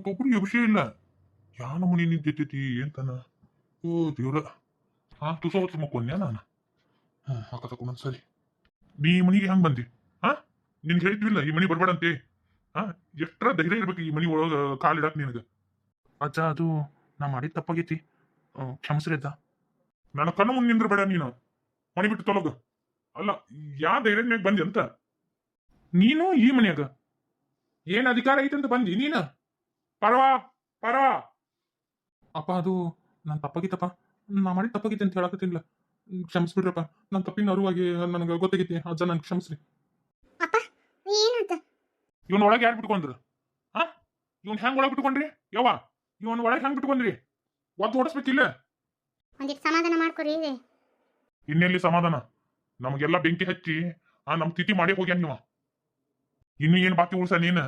ಇವತ್ತೊಬ್ರು ವಿಷಯ ಇಲ್ಲ. ಯಾನ ನಮೂನಿ ನಿಂತೈತಿ ಅಂತನ ಓ, ದೇವ್ರ. ಹಾ, ತುಸ ಹೊತ್ತು ಮಕ್ಕೊಂದ್ಯಾ ನಾನು? ಹ್ಮ್ ಹಾಕ ತಕೊಂಡ್ ಸರಿ. ನೀ ಮನಿಗೆ ಹೆಂಗ್ ಬಂದಿ? ಹಾ, ನಿನ್ಗೆ ಹೇಳಿದ್ವಿಲ್ಲ ಈ ಮನಿ ಬರ್ಬೇಡಂತೆ. ಹಾ, ಎಷ್ಟ್ರ ಧೈರ್ಯ ಇರ್ಬೇಕು ಈ ಮನಿ ಒಳಗ ಕಾಲಿಡಕ್ ನಿನಗ? ಅಜ್ಜ, ಅದು ನಾ ಮಾಡಿದ ತಪ್ಪಾಗೈತಿ. ಕ್ಷಮಿಸ್ರಿ ಅಜ್ಜ. ನನ್ನ ಕಣ್ಣು ಮುಂದೆ ನಿಂದ್ರಬೇಡ ನೀನು. ಮನಿ ಬಿಟ್ಟು ತೊಲಗ. ಅಲ್ಲ, ಯಾ ಧೈರ್ಯ ಮ್ಯಾಗ ಬಂದಿ ಅಂತ? ನೀನು ಈ ಮನ್ಯಾಗ? ಏನ್ ಅಧಿಕಾರ ಐತಂತ ಬಂದಿ ನೀನು? ಪರವಾ ಪರವಾ. ಅಪ್ಪ ಅದು ನಾನು ತಪ್ಪಾಗಿತ್ತಪ್ಪ. ನಾ ಮಾಡಿ ತಪ್ಪಾಗಿತ್ತು ಅಂತ ಹೇಳಕತ್ತಿಲ್ಲ ಕ್ಷಮಿಸ್ಬಿಡ್ರಪ್ಪ. ನನ್ನ ತಪ್ಪಿನ ಅರುವಾಗಿ ನನಗೆ ಗೊತ್ತಾಗೈತಿ. ಅಜ್ಜ ನನ್ಗೆ ಕ್ಷಮಿಸ್ರಿ. ಅಪ್ಪ ಏನಂತ? ಇವನ್ ಒಳಗೆ ಯಾರು ಬಿಟ್ಕೊಂಡ್ರು? ಹಾ? ಇವನ್ ಹೆಂಗ್ ಒಳಗೆ ಬಿಟ್ಕೊಂಡ್ರಿ? ಯವ್ವ ಇವನ್ ಒಳಗೆ ಹೆಂಗ್ ಬಿಟ್ಕೊಂಡ್ರಿ? ಒದ್ದು ಓಡಿಸ್ಬೇಕಿಲ್ಲ ಒಂದಿಟ್ಟು ಸಮಾಧಾನ ಮಾಡ್ಕೊರಿ. ಇನ್ನೆಲ್ಲಿ ಸಮಾಧಾನ? ನಮಗೆಲ್ಲ ಬೆಂಕಿ ಹಚ್ಚಿ ಆ ನಮ್ ತಿಥಿ ಮಾಡಿ ಹೋಗ್ಯಾನ ನೀವ ಇನ್ನು ಏನ್ ಬಾಕಿ ಉಳ್ಸ ನೀನ್?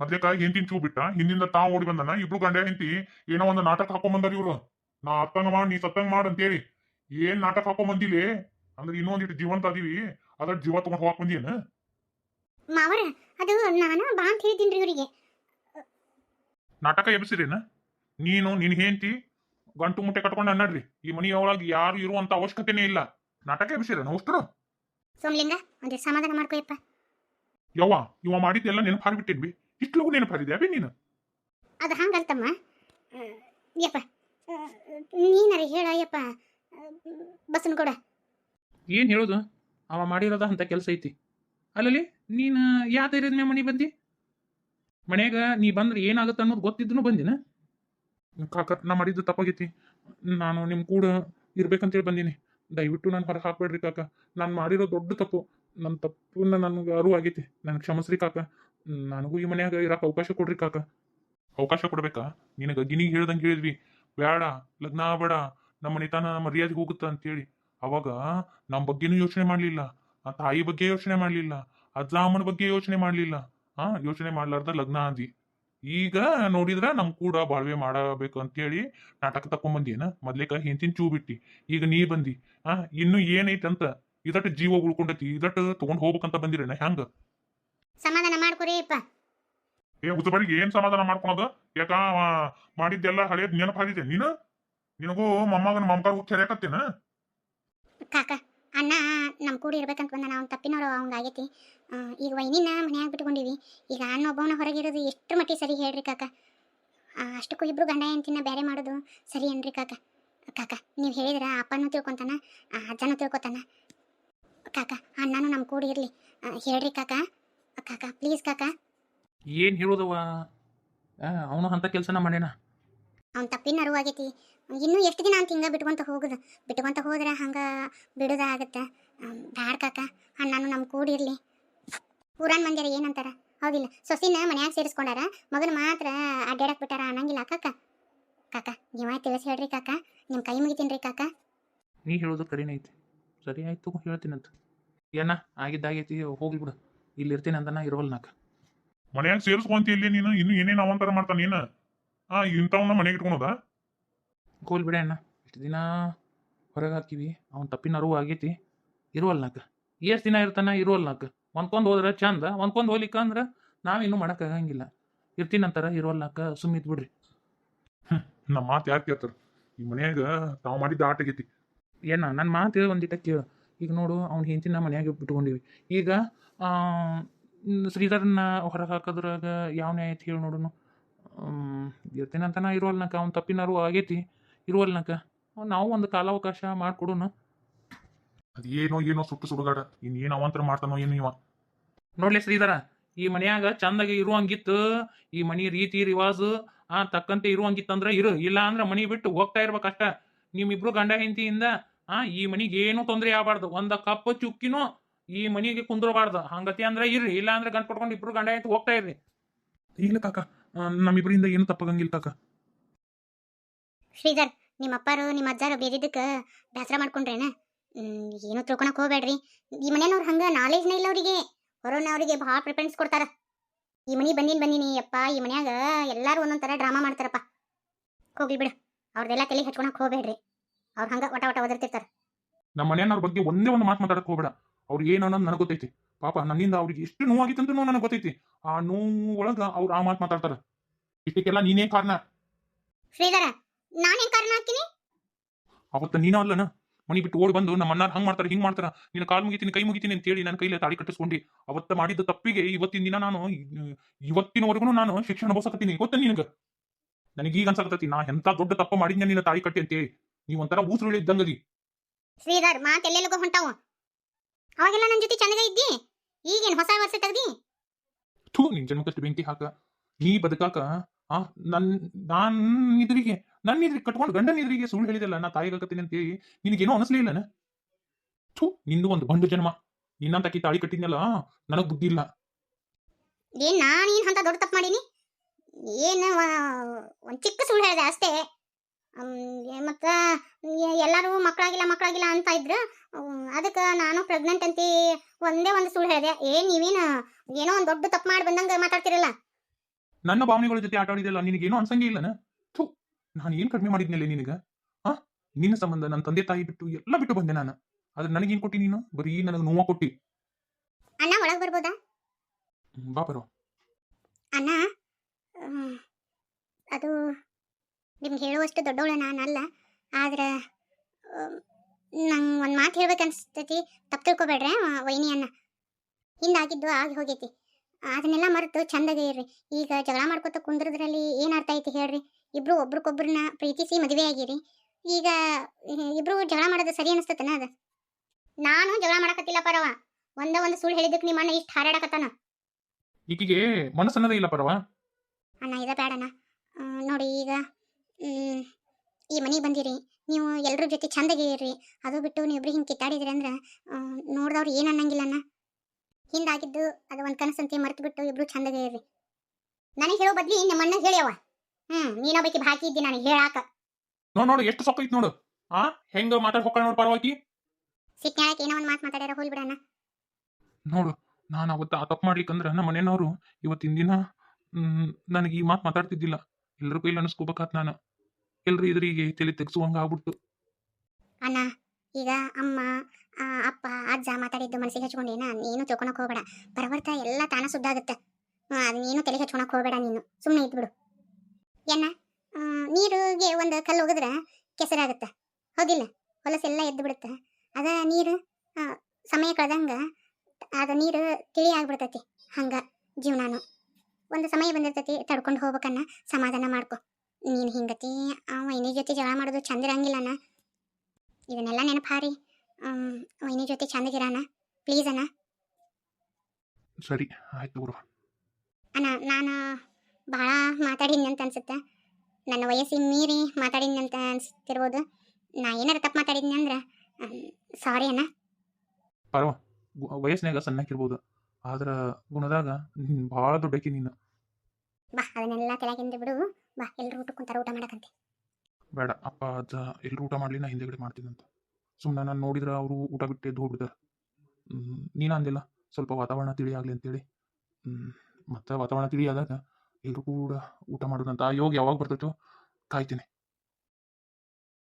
ಮೊದ್ಲೇಕ ಹೆಂಡತಿನ ಚೂ ಬಿಟ್ಟ. ಹಿಂದಿಂದ ತಾ ಓಡಿ ಬಂದನ. ಇಬ್ರು ಗಂಡ ಹೆಂಡತಿ ಏನೋ ಒಂದು ನಾಟಕ ಹಾಕೊಂಡ್ ಬಂದಾರ ಇವ್ರು. ನಾ ಅತ್ತಂಗ ಮಾಡಿ ನೀ ಸತ್ತಂಗ ಮಾಡ್ ಅಂತೇಳಿ. ಏನ್ ನಾಟಕ ಹಾಕೊಂಡ್ ಬಂದಿಲಿ ಅಂದ್ರೆ ಇನ್ನೊಂದಿಟ್ಟು ಜೀವಂತ ಅದೀವಿ. ಅದ್ರ ಜೀವ ತಗೊಂಡ್ ಹೋಗಕ್ ಬಂದಿಯೇನ? ಮಾವರ ಅದು ನಾನು ಬಾ ಅಂತ ಹೇಳಿದ್ದೀನಿ ಇವರಿಗೆ. ನಾಟಕ ಎಬ್ಸಿರೇನ? ನೀನು ನಿನ್ ಹೆಂಡತಿ ಗಂಟು ಮುಟ್ಟೆ ಕಟ್ಕೊಂಡು ಅನ್ನಡ್ರಿ. ಈ ಮನೆಯೊಳಗೆ ಯಾರು ಇರುವಂತ ಅವಶ್ಯಕತೆನೇ ಇಲ್ಲ. ನಾಟಕ ಎಬ್ಸಿರೇನ ಅಷ್ಟರು? ಸೋಮಲಿಂಗ ಒಂದಿಟ್ಟು ಸಮಾಧಾನ ಮಾಡ್ಕೊಯಪ್ಪ. ಯವ್ವ ಇವ ಮಾಡಿದ್ದೆಲ್ಲ ನೆನಪು ಹಾರಿಬಿಟ್ಟಿದ್ವಿ. ಇಷ್ಟು ಲಗು ನೆನಪು ನೀನು? ಅದು ಹಂಗಲ್ತಮ್ಮ ಯಪ್ಪ. ನೀನಾರ ಹೇಳ ಯಪ್ಪ. ಬಸನ್ ಕೊಡ. ಏನು ಹೇಳೋದು? ಅವ ಮಾಡಿರೋದ ಅಂತ ಕೆಲಸ ಐತಿ. ಅಲ್ಲಲ್ಲಿ ನೀನು ಯಾ ಧೈರ್ಯದ ಮೇಲೆ ಮನೆ ಬಂದಿ? ಮನೆಯಾಗ ನೀ ಬಂದ್ರೆ ಏನಾಗುತ್ತೆ ಅನ್ನೋದು ಗೊತ್ತಿದ್ರು ಬಂದಿನ? ಕಾಕ ನಾ ಮಾಡಿದ್ದು ತಪ್ಪಾಗೈತಿ. ನಾನು ನಿಮ್ಮ ಕೂಡ ಇರ್ಬೇಕಂತೇಳಿ ಬಂದೀನಿ. ದಯವಿಟ್ಟು ನಾನು ಹೊರಗೆ ಹಾಕ್ಬೇಡ್ರಿ ಕಾಕ. ನಾನು ಮಾಡಿರೋ ದೊಡ್ಡ ತಪ್ಪು. ನನ್ನ ತಪ್ಪನ್ನ ನನಗೆ ಅರಿವು ಆಗೈತಿ ನನಗೆ ಕ್ಷಮಿಸ್ರಿ ಕಾಕ. ನನಗೂ ಈ ಮನ್ಯಾಗ ಇರಕ್ಕೆ ಅವಕಾಶ ಕೊಡ್ರಿ ಕಾಕ. ಅವಕಾಶ ಕೊಡ್ಬೇಕಾ? ನಿನಗ ಗಿನಿಗೆ ಹೇಳ್ದಂಗೆ ಹೇಳಿದ್ವಿ. ಬೇಡ ಲಗ್ನ ಬೇಡ ನಮ್ಮ ಮನೆತನ ಮರ್ಯಾದೆ ಹೋಗುತ್ತ ಅಂತೇಳಿ. ಅವಾಗ ನಮ್ಮ ಬಗ್ಗೆನೂ ಯೋಚನೆ ಮಾಡ್ಲಿಲ್ಲ. ಆ ತಾಯಿ ಬಗ್ಗೆ ಯೋಚನೆ ಮಾಡ್ಲಿಲ್ಲ. ಅಮ್ಮನ ಬಗ್ಗೆ ಯೋಚನೆ ಮಾಡ್ಲಿಲ್ಲ. ಆ, ಯೋಚನೆ ಮಾಡ್ಲಾರ್ದ ಲಗ್ನ ಅಂದಿ ಈಗ ನೋಡಿದ್ರ ನಮ್ ಕೂಡ ಬಾಳ್ವೆ ಮಾಡಬೇಕು ಅಂತೇಳಿ ನಾಟಕ ತಕೊಂಬಂದಿನ ಮೊದ್ಲೇಕ ಹೆಂತಿನ ಚೂ ಬಿಟ್ಟಿ. ಈಗ ನೀ ಬಂದಿ. ಆ, ಇನ್ನು ಏನೈತಂತ? ಇದಟ್ ಜೀವ ಉಳ್ಕೊಂಡೈತಿ. ಇದಟ್ ತಗೊಂಡ್ ಹೋಗ್ಬೇಕಂತ ಬಂದಿರೇನ ಹೆಂಗ? ಸಮಾಧಾನ ಮಾಡ್ಕೊರಿ ಇಪ್ಪ ಏ ಉಸುಬರಿಗೆ ಏನ್ ಸಮಾಧಾನ ಮಾಡ್ಕೊಳೋದು? ಯಾಕ ಅವ ಮಾಡಿದ್ದೆಲ್ಲ ಹಳೇದ್ ನೆನಪಾಗಿದೆ? ನೀನು? ನಿನಗೂ ಮೊಮ್ಮಗನ ಮಮಕಾರ ಹುಚ್ಚರ್ಯಾಕತ್ತೇನ ಕಾಕ ಅಣ್ಣ ನಮ್ಮ ಕೂಡ ಇರ್ಬೇಕಂತ ಬಂದ ನಾವು ತಪ್ಪಿನವ್ರು ಅವಂಗ ಆಗೈತಿ. ಆ, ಈಗ ವೈನಿನ ಮನ್ಯಾಗ ಬಿಟ್ಕೊಂಡಿವಿ ಈಗ ಅಣ್ಣ ಒಬ್ಬವನ ಹೊರಗಿರೋದು ಎಷ್ಟು ಮಟ್ಟಿಗೆ ಸರಿ ಹೇಳ್ರಿ ಕಾಕ. ಆ, ಅಷ್ಟಕ್ಕೂ ಇಬ್ರು ಗಂಡ ಹೆಂಡತಿನ ಬೇರೆ ಮಾಡೋದು ಸರಿ ಅನ್ರಿ ಕಾಕ? ಕಾಕ ನೀವು ಹೇಳಿದ್ರ ಅಪ್ಪನೂ ತಿಳ್ಕೊತಾನ ಆ, ಅಜ್ಜನೂ ತಿಳ್ಕೊತಾನ? ಕಾಕ ಅಣ್ಣನೂ ನಮ್ಮ ಕೂಡ ಇರಲಿ. ಹೇಳ್ರಿ ಕಾಕ. ಕಾಕ ಪ್ಲೀಸ್ ಕಾಕ. ಏನು ಹೇಳೋದವ ಅವನು ಅಂತ ಕೆಲಸನ ಮಾಡ್ಯಾನ. ಅವ್ನ ತಪ್ಪಿನ ಅರಿವಾಗೈತಿ ಇನ್ನೂ ಎಷ್ಟು ದಿನ ಅಂತ ಹಿಂಗ ಬಿಟ್ಕೊಂತ ಹೋಗುದ? ಬಿಟ್ಕೊಂತ ಹೋದ್ರೆ ಹಂಗ ಬಿಡುದ ಆಗತ್ತೆ? ಬ್ಯಾಡ ಕಾಕ ಅಣ್ಣನು ನಮ್ಮ ಕೂಡಿರ್ಲಿ ಊರನ್ ಮಂದಿರ ಏನಂತಾರ? ಹೌದಿಲ್ಲ. ಸೊಸಿನ ಮನ್ಯಾಗ ಸೇರಿಸ್ಕೊಂಡಾರ ಮಗನ ಮಾತ್ರ ಅಡ್ಡಾಡಕ್ ಬಿಟ್ಟಾರ ಅನ್ನಂಗಿಲ್ಲ ಕಾಕ. ಕಾಕ ನೀವ ತಿಳಿಸಿ ಹೇಳ್ರಿ ಕಾಕ. ನಿಮ್ಮ ಕೈ ಮುಗಿತೀನ್ರಿ ಕಾಕ. ನೀ ಹೇಳೋದು ಕರೆನೇ ಐತಿ. ಸರಿ ಆಯ್ತು ಹೇಳ್ತೀನಂತ ಏನ ಆಗಿದ್ದಾಗೈತಿ ಹೋಗ್ಲಿ ಬಿಡು. ಇಲ್ಲಿ ಇರ್ತೀನಿ ಅಂತ ಇರೋಲ್ ನಾಕ ಮನ್ಯಾಗ ಸೇರಿಸ್ಕೊಂತಿ ಇಲ್ಲಿ ನೀನು ಇನ್ನು ಏನೇನು ಅವಂತರ ಮಾಡ್ತಾನ ನೀನು? ಆ ಇಂಥವನ್ನ ಮನೆಗೆ ಇಟ್ಕೊಳೋದ ಗೋಲ್ ಬಿಡ ಅಣ್ಣ ಇಷ್ಟು ದಿನ ಹೊರಗೆ ಹಾಕಿವಿ ಅವ್ನ ತಪ್ಪಿನ ಅರಿವು ಆಗೈತಿ ಇರುವಲ್ ನಾಕ ಎಷ್ಟು ದಿನ ಇರ್ತಾನ ಇರುವಲ್ ನಾಕ ಒಂದ್ಕೊಂಡ್ ಹೋದ್ರೆ ಚಂದ ಒಂದ್ಕೊಂಡ್ ಹೋಗ್ಲಿಕ್ಕ ಅಂದ್ರೆ ನಾವಿನ್ನೂ ಮಾಡೋಕ್ಕಾಗಂಗಿಲ್ಲ ಇರ್ತೀನಂತಾರ ಇರುವಲ್ ನಾಕ ಸುಮ್ಮಿತ್ ಬಿಡ್ರಿ. ನಮ್ಮ ಮಾತು ಯಾಕೆ ಕೇಳ್ತಾರ? ಈ ಮನ್ಯಾಗ ತಾವು ಮಾಡಿದ್ದ ಆಟ ಆಗೈತಿ. ಏನ ನನ್ನ ಮಾತು ಒಂದಿಟ ಕೇಳು. ಈಗ ನೋಡು ಅವ್ನ ಹೆಂಡತಿನ ಮನ್ಯಾಗ ಬಿಟ್ಕೊಂಡಿವಿ ಈಗ ಶ್ರೀಧರನ್ನ ಹೊರಗೆ ಹಾಕೋದ್ರಾಗ ಯಾವ ನ್ಯಾಯ ಐತಿ ಹೇಳಿ ನೋಡುನು. ಇರ್ತೇನಂತನ ಇರುವಲ್ನಕ ಅವ್ನು ತಪ್ಪಿನಾರು ಆಗೈತಿ ಇರುವಲ್ನಕ. ನಾವು ಒಂದು ಕಾಲಾವಕಾಶ ಮಾಡಿಕೊಡೋಣ ಅದೇನೋ ಏನೋ ಏನೋ ಸುಟ್ಟು ಸುಡುಗಾಡ. ಇನ್ ಏನ್ ಅವಂತರ ಮಾಡ್ತಾನೋ ಏನು ಇವ. ನೋಡ್ಲಿ ಶ್ರೀಧರ ಈ ಮನ್ಯಾಗ ಚಂದಾಗಿ ಇರುವಂಗಿತ್ತು ಈ ಮನಿ ರೀತಿ ರಿವಾಜು ಆ ತಕ್ಕಂತೆ ಇರುವಂಗಿತ್ತಂದ್ರ ಇರು. ಇಲ್ಲ ಅಂದ್ರೆ ಮನಿ ಬಿಟ್ಟು ಹೋಗ್ತಾ ಇರ್ಬೇಕಷ್ಟ ನಿಮ್ಮಿಬ್ರು ಗಂಡ ಹೆಂಡತಿಯಿಂದ ಆ ಈ ಮನಿಗೆ ಏನು ತೊಂದರೆ ಆಗಬಾರ್ದು. ಒಂದ ಕಪ್ ಚುಕ್ಕಿನೂ ಈ ಮನಿಗೆ ಕುಂದ್ರಬಾರ್ದು. ಹಂಗತಿ ಅಂದ್ರೆ ಇರ್ರಿ ಇಲ್ಲ ಅಂದ್ರೆ ಗಂಟ್ ಕೊಟ್ಕೊಂಡು ಇಬ್ರು ಗಂಡ ಆಯ್ತು ಹೋಗ್ತಾ ಇರ್ರಿ. ಇಲ್ಲ ಕಾಕ ಆ, ನಮ್ಮಿಬ್ರಿಂದ ಏನು ತಪ್ಪಾಗಂಗಿಲ್ಲ ಕಾಕ. ಶ್ರೀಧರ್ ನಿಮ್ಮ ಅಪ್ಪಾರು ನಿಮ್ಮ ಅಜ್ಜಾರು ಬೇದಿದ್ದಕ್ಕೆ ಬೇಸರ ಮಾಡ್ಕೊಂಡ್ರೇನ? ಏನು ತಿಳ್ಕೊಳಕ್ ಹೋಗ್ಬೇಡ್ರಿ. ಈ ಮನೆಯವ್ರು ಹಂಗ ನಾಲೆಜ್ನ ಇಲ್ಲ ಅವರಿಗೆ ಅವ್ರಿಗೆ ಭಾಳ ಪ್ರಿಫರೆನ್ಸ್ ಕೊಡ್ತಾರ. ಈ ಮನಿ ಬಂದಿನ ಬಂದಿನಿ ಅಪ್ಪ ಈ ಮನ್ಯಾಗ ಎಲ್ಲಾರು ಒಂದೊಂದ್ ತರ ಡ್ರಾಮಾ ಮಾಡ್ತಾರಪ್ಪ. ಹೋಗ್ಲಿ ಬಿಡು ಅವ್ರದೆಲ್ಲ ತಲೆ ಹಚ್ಕೊಳಕ್ ಹೋಗ್ಬೇಡ್ರಿ. ಅವ್ರು ಹಂಗ ಒಟ ಒಟ ಒದರ್ತಿರ್ತಾರ. ನಮ್ಮ ಮನೆಯವ್ರ ಬಗ್ಗೆ ಒಂದೇ ಒಂದು ಮಾತು ಮಾತಾಡಕ್ ಹೋಗ್ಬೇಡ. ಅವ್ರು ಏನು ಅನ್ನೋದು ನನಗೆ ಗೊತ್ತೈತಿ. ಪಾಪ ನನ್ನಿಂದ ಅವ್ರಿಗೆ ಎಷ್ಟು ನೋವಾಗಿತ್ತು ಅಂತ ನನಗೆ ಗೊತ್ತೈತಿ. ಆ ನೋವು ಒಳಗ ಅವ್ರು ಆ ಮಾತು ಮಾತಾಡ್ತಾರ. ಇಷ್ಟಕ್ಕೆಲ್ಲ ನೀನೇ ಕಾರಣ. ಶ್ರೀಧರ ನಾನು ಕಾರಣ ಹಾಕಿನಿ ಅವತ್ತ ನೀನ ಅಲ್ಲನ? ಮನಿ ಬಿಟ್ಟು ಓಡಿ ಬಂದು ನಮ್ಮ ಅಣ್ಣಾರ್ ಹಂಗ್ ಮಾಡ್ತಾರೆ ಹಿಂಗ್ ಮಾಡ್ತಾರ. ನಿನ್ನ ಕಾಲ್ ಮುಗಿತೀನಿ ಕೈ ಮುಗಿತೀನಿ ಅಂತ ಹೇಳಿ ನನ್ನ ಕೈಲೇ ತಾಳಿ ಕಟ್ಟಿಸ್ಕೊಂಡು. ಅವತ್ತ ಮಾಡಿದ ತಪ್ಪಿಗೆ ಇವತ್ತಿನ ದಿನ ನಾನು ಇವತ್ತಿನವರೆಗೂ ನಾನು ಶಿಕ್ಷಣ ಬೋಸಕತ್ತೀನಿ. ಗೊತ್ತ ನಿನಗ? ನನಗೆ ಈಗ ಅನ್ಸಕತ್ತೈತಿ ನಾ ಎಂತ ದೊಡ್ಡ ತಪ್ಪ ಮಾಡಿದ್ನ ನಿನ್ನ ತಾಳಿ ಕಟ್ಟಿ ಅಂತೇಳಿ. ನೀವೊಂಥರ ಒಂಥರ ಊಸುರುಳಿ ಇದ್ದಂಗದಿ. ಶ್ರೀಧರ್ ಮಾತೆಲ್ಲೆಲ್ಲಿಗೂ ಹೊಂಟಾವು? ಅವಾಗೆಲ್ಲ ನನ್ನ ಜೊತೆ ಚಂದಗ ಇದ್ದಿ? ಈಗೇನು ಹೊಸ ವರ್ಷ ತೆಗ್ದಿ? ಥೂ ನಿನ್ ಜನ್ಮಕ್ಕೆ ಬೆಂಕಿ ಹಾಕ. ನೀ ಬದುಕಾಕ ಆ ನನ್ ನಾನ್ ಇದ್ರಿಗೆ ನನ್ನ ಇದ್ರಿಗೆ ಕಟ್ಕೊಂಡು ಗಂಡನ ಇದ್ರಿಗೆ ಸುಳ್ಳು ಹೇಳಿದಲ್ಲ ನಾ ತಾಯಿಗಾಕತ್ತೀನಿ ಅಂತ ಹೇಳಿ ನಿನಗೇನೋ ಅನಿಸ್ಲಿಲ್ಲನ ಥೂ ನಿಂದು ಒಂದು ಬಂಡು ಜನ್ಮ. ನಿನ್ನಂತಕಿ ತಾಳಿ ಕಟ್ಟಿದ್ನಲ್ಲ ನನಗ್ ಬುದ್ಧಿ ಇಲ್ಲ. ಏನ್ ನಾನು ಅಂತ ದೊಡ್ಡ ತಪ್ಪು ಮಾಡೀನಿ? ಏನ್ ಒಂದ್ ಚಿಕ್ಕ ಸುಳ್ಳು ಹೇಳಿದೆ ಅಷ್ಟೇ. ಮತ್ತ ಎಲ್ಲರೂ ಮಕ್ಕಳಾಗಿಲ್ಲ ಮಕ್ಕಳಾಗಿಲ್ಲ ಅಂತ ಇದ್ರು. ಅದಕ್ಕೆ ನಾನು ಪ್ರೆಗ್ನೆಂಟ್ ಅಂತ ಒಂದೇ ಒಂದು ಸುಳ್ಳು ಹೇಳಿದೆ. ಏನ್ ನೀವೇನು ಏನೋ ಒಂದು ದೊಡ್ಡ ತಪ್ಪು ಮಾಡಿ ಬಂದಂಗೆ ಮಾತಾಡ್ತಿರಲ್ಲ? ನನ್ನ ಭಾವನೆಗಳ ಜೊತೆ ಆಟ ಆಡಿದಲ್ಲ ನಿನಗೇನು ಅನ್ಸಂಗೆ ಇಲ್ಲನ? ಥೂ ನಾನು ಏನು ಕಡಿಮೆ ಮಾಡಿದ್ನಲ್ಲ ನಿನಗೆ? ಆ ನಿನ್ನ ಸಂಬಂಧ ನನ್ನ ತಂದೆ ತಾಯಿ ಬಿಟ್ಟು ಎಲ್ಲ ಬಿಟ್ಟು ಬಂದೆ ನಾನು. ಆದ್ರೆ ನನಗೇನು ಕೊಟ್ಟಿ ನೀನು? ಬರೀ ನನಗೆ ನೋವು ಕೊಟ್ಟಿ. ಅಣ್ಣ ಒಳಗೆ ಬರ್ಬೋದಾ? ಬಾ ಬರೋ. ಅಣ್ಣ ಅದು ನಿಮ್ಗೆ ಹೇಳುವಷ್ಟು ದೊಡ್ಡವಳ ನಾನಲ್ಲ ಆದ್ರೆ ನಂಗೆ ಒಂದು ಮಾತು ಹೇಳ್ಬೇಕನ್ಸ್ತೈತಿ. ತಪ್ಪು ತಿಳ್ಕೊಬೇಡ್ರೆ ವೈನಿಯನ್ನ. ಹಿಂದಾಗಿದ್ದು ಆಗಿ ಹೋಗೈತಿ. ಅದನ್ನೆಲ್ಲ ಮರೆತು ಚಂದಗೆ ಇರ್ರಿ. ಈಗ ಜಗಳ ಮಾಡ್ಕೊತ ಕುಂದ್ರದ್ರಲ್ಲಿ ಏನು ಅರ್ಥ ಐತಿ ಹೇಳ್ರಿ. ಇಬ್ರು ಒಬ್ರಿಗೊಬ್ರನ್ನ ಪ್ರೀತಿಸಿ ಮದುವೆ ಆಗಿರಿ. ಈಗ ಇಬ್ರು ಜಗಳ ಮಾಡೋದು ಸರಿ ಅನಿಸ್ತತನ ಅದು? ನಾನು ಜಗಳ ಮಾಡಕತ್ತಿಲ್ಲ ಪರವ. ಒಂದ ಒಂದು ಸುಳ್ಳು ಹೇಳಿದಕ್ಕೆ ನಿಮ್ಮ ಅಣ್ಣ ಇಷ್ಟು ಹಾರಾಡಕತ್ತಾನ? ಈಕಿಗೆ ಮನಸ್ಸನ್ನದೇ ಇಲ್ಲ ಪರವ. ಅಣ್ಣ ಇದ ಬೇಡಣ್ಣ ನೋಡಿ ಈಗ ಈ ಮನೆಗೆ ಬಂದಿರಿ ನೀವು ಎಲ್ಲರ ಜೊತೆ ಚಂದಗೆ ಇರ್ರಿ. ಅದು ಬಿಟ್ಟು ನೀವಿಬ್ರು ಹಿಂಗೆ ಕಿತ್ತಾಡಿದ್ರಿ ಅಂದ್ರೆ ನೋಡ್ದವ್ರು ಏನು ಅನ್ನಂಗಿಲ್ಲ ಅಣ್ಣ. ಹಿಂದಾಗಿದ್ದು ಅದು ಒಂದು ಕನಸಂತೆ ಮರೆತು ಬಿಟ್ಟು ಇಬ್ರು ಚಂದಗೆ ಇರ್ರಿ. ನನಗೆ ಹೇಳೋ ಬದ್ಲಿ ನಮ್ಮ ಅಣ್ಣ ಹೇಳ್ಯವ ಹ್ಮ್ ನೀನೊಬ್ಬಕ್ಕೆ ಬಾಕಿ ಇದ್ದಿ ನನಗೆ ಹೇಳಾಕ. ನೋಡ್ ನೋಡು ಎಷ್ಟು ಸೊಕ್ಕ ಐತಿ ನೋಡು. ಆ ಹೆಂಗ ಮಾತಾಡ್ ಹೊಕ್ಕ ನೋಡ್ ಪರವಾಗಿ. ಸಿಟ್ನ್ಯಾಳಕ್ಕೆ ಏನೋ ಒಂದು ಮಾತು ಮಾತಾಡ್ಯಾರ ಹೋಲ್ ಬಿಡಣ್ಣ. ನೋಡು ನಾನು ಅವತ್ತು ಆ ತಪ್ಪು ಮಾಡ್ಲಿಕ್ಕಂದ್ರ ನಮ್ಮ ಮನೆಯವರು ಇವತ್ತಿನ ದಿನ ನನಗೆ ಈ ಮಾತು ಮಾತಾಡ್ತಿದ್ದಿಲ್ಲ. ಎಲ್ರ ಇಲ್ಲ ಅನಿಸ್ಕೋಬೇಕಾತ್ ನಾನು. ಎಲ್ರು ಇದ್ರಿಗೆ ತಲೆ ತೆಗ್ಸುವಂಗ ಆಗ್ಬಿಡ್ತು ಅಣ್ಣ ಈಗ ಅಮ್ಮ ಅಪ್ಪ ಅಜ್ಜ ಮಾತಾಡಿದ್ದು ಮನಸ್ಸಿಗೆ ಹಚ್ಕೊಂಡೇನ ನೀನು ತಿಳ್ಕೊಳಕ್ ಹೋಗ್ಬೇಡ. ಪರವರ್ತ ಎಲ್ಲ ತಾನ ಸುದ್ದಾಗುತ್ತೆ. ಅದು ನೀನು ತಲೆ ಹಚ್ಕೊಳಕ್ ಹೋಗ್ಬೇಡ ನೀನು. ಸುಮ್ಮನೆ ಇದ್ಬಿಡು. ಏನ ಆ, ನೀರಿಗೆ ಒಂದು ಕಲ್ಲು ಹೋಗಿದ್ರೆ ಕೆಸರಾಗುತ್ತೆ. ಹೊಲಸ ಹೊಲಸೆಲ್ಲ ಎದ್ದು ಬಿಡುತ್ತೆ. ಅದ ನೀರು ಸಮಯ ಕಳೆದಂಗ ಅದು ನೀರು ತಿಳಿ ಆಗ್ಬಿಡ್ತೈತಿ. ಹಂಗ ಜೀವನಾನು. ಒಂದು ಸಮಯ ಬಂದಿರ್ತೈತಿ ತಡ್ಕೊಂಡು ಹೋಗ್ಬೇಕನ್ನ ಸಮಾಧಾನ ಮಾಡ್ಕೊ. ನೀನು ಹಿಂಗತಿ? ಆ ವೈನಿ ಜೊತೆ ಜಗಳ ಮಾಡೋದು ಚಂದ ಇರಂಗಿಲ್ಲಣ್ಣ ಇದನ್ನೆಲ್ಲ ನೆನಪಾರಿ ವೈನಿ ಜೊತೆ ಚಂದಗಿರೋಣ ಪ್ಲೀಸ್ ಅಣ್ಣ. ಸರಿ ಆಯ್ತು ಗುರು ಅಣ್ಣ ನಾನು ಭಾಳ ಮಾತಾಡಿದ್ನಿ ಅಂತ ಅನ್ಸುತ್ತೆ. ನನ್ನ ವಯಸ್ಸಿನ ಮೀರಿ ಮಾತಾಡಿದ್ನಿ ಅಂತ ಅನ್ಸ್ತಿರ್ಬೋದು. ನಾ ಏನಾರು ತಪ್ಪು ಮಾತಾಡಿದ್ನಿ ಅಂದ್ರೆ ಸಾರಿ ಅಣ್ಣ. ಪರವ ವಯಸ್ಸಿನಾಗ ಸಣ್ಣಕ್ಕಿರ್ಬೋದು ಆದ್ರ ಗುಣದಾಗ ಭಾಳ ದೊಡ್ಡಕಿ ನೀನು. ಬಾ ಅದನ್ನೆಲ್ಲ ಕೆಳಗಿಂದ ಬಿಡು. ಬಾ ಎಲ್ಲರೂ ಊಟ ಕುಂತಾರ, ಊಟ ಮಾಡಕಂತೆ ಬೇಡ, ಅಪ್ಪ ಅಜ್ಜ ಎಲ್ಲರೂ ಊಟ ಮಾಡಲಿ, ನಾ ಹಿಂದೆಗಡೆ ಮಾಡ್ತೀನಂತ. ಸುಮ್ಮನೆ ನಾನು ನೋಡಿದ್ರೆ ಅವರು ಊಟ ಬಿಟ್ಟು ಎದ್ದು ಹೋಗ್ಬಿಡ್ತಾರೆ. ನೀನು ಅಂದಿಲ್ಲ, ಸ್ವಲ್ಪ ವಾತಾವರಣ ತಿಳಿ ಆಗಲಿ ಅಂತೇಳಿ. ಮತ್ತೆ ವಾತಾವರಣ ತಿಳಿ ಆದಾಗ ಎಲ್ಲರೂ ಕೂಡ ಊಟ ಮಾಡೋದಂತ ಯೋಗ ಯಾವಾಗ ಬರ್ತೈತೋ ಕಾಯ್ತೀನಿ.